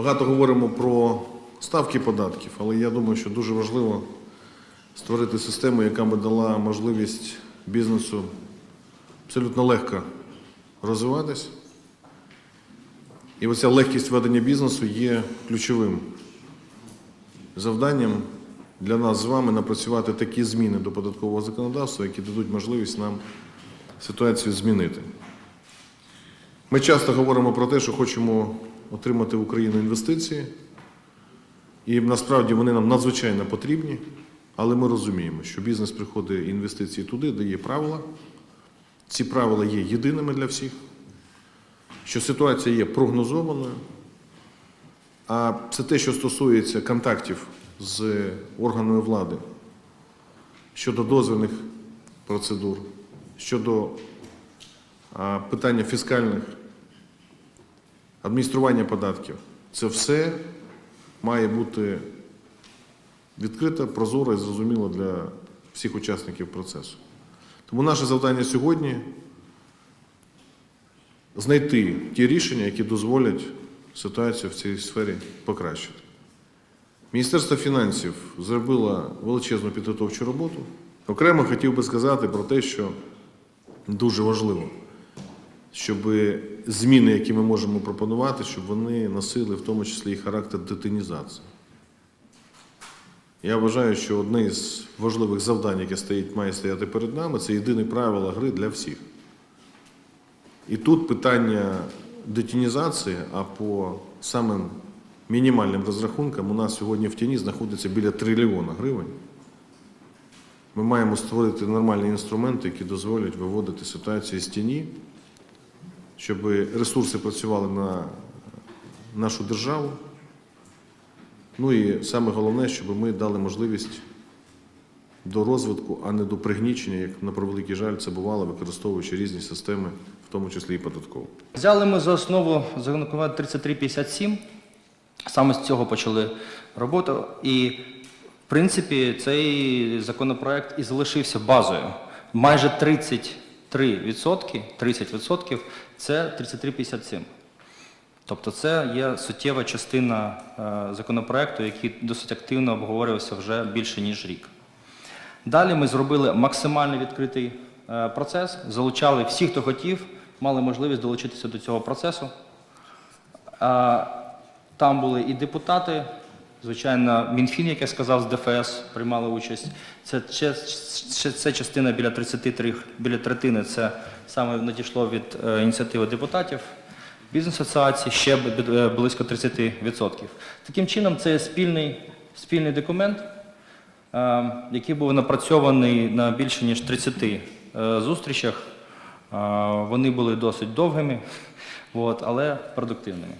Багато говоримо про ставки податків, але я думаю, що дуже важливо створити систему, яка би дала можливість бізнесу абсолютно легко розвиватись. І оця легкість ведення бізнесу є ключовим завданням для нас з вами напрацювати такі зміни до податкового законодавства, які дадуть можливість нам ситуацію змінити. Ми часто говоримо про те, що хочемо отримати в Україну інвестиції, і насправді вони нам надзвичайно потрібні, але ми розуміємо, що бізнес приходить інвестиції туди, де є правила. Ці правила є єдиними для всіх, що ситуація є прогнозованою. А це те, що стосується контактів з органами влади щодо дозвільних процедур, щодо питання фіскальних, адміністрування податків. Це все має бути відкрито, прозоро і зрозуміло для всіх учасників процесу. Тому наше завдання сьогодні знайти ті рішення, які дозволять ситуацію в цій сфері покращити. Міністерство фінансів зробило величезну підготовчу роботу. Окремо хотів би сказати про те, що дуже важливо, щоб зміни, які ми можемо пропонувати, щоб вони носили в тому числі і характер детинізації. Я вважаю, що одне із важливих завдань, яке стоїть, має стояти перед нами, це єдине правило гри для всіх. І тут питання детінізації, а по самим мінімальним розрахункам у нас сьогодні в тіні знаходиться біля трильйона гривень. Ми маємо створити нормальні інструменти, які дозволять виводити ситуацію з тіні, щоб ресурси працювали на нашу державу. Ну і саме головне, щоб ми дали можливість до розвитку, а не до пригнічення, як на превеликий жаль це бувало, використовуючи різні системи, в тому числі і податкову. Взяли ми за основу законопроект 3357. Саме з цього почали роботу. І, в принципі, цей законопроект і залишився базою. Майже 33%, 30% це 3357. Тобто це є суттєва частина е, законопроекту, який досить активно обговорювався вже більше ніж рік. Далі ми зробили максимально відкритий е, процес, залучали всіх, хто хотів, мали можливість долучитися до цього процесу. Там були і депутати, звичайно, Мінфін, як я сказав, з ДФС приймали участь. Це, це, це, частина біля 33, біля третини, це саме надійшло від е, ініціативи депутатів. Бізнес-асоціації ще е, близько 30%. Таким чином, це спільний, спільний документ, е, який був напрацьований на більше ніж 30 е, зустрічах. Е, Вони були досить довгими, от, але продуктивними.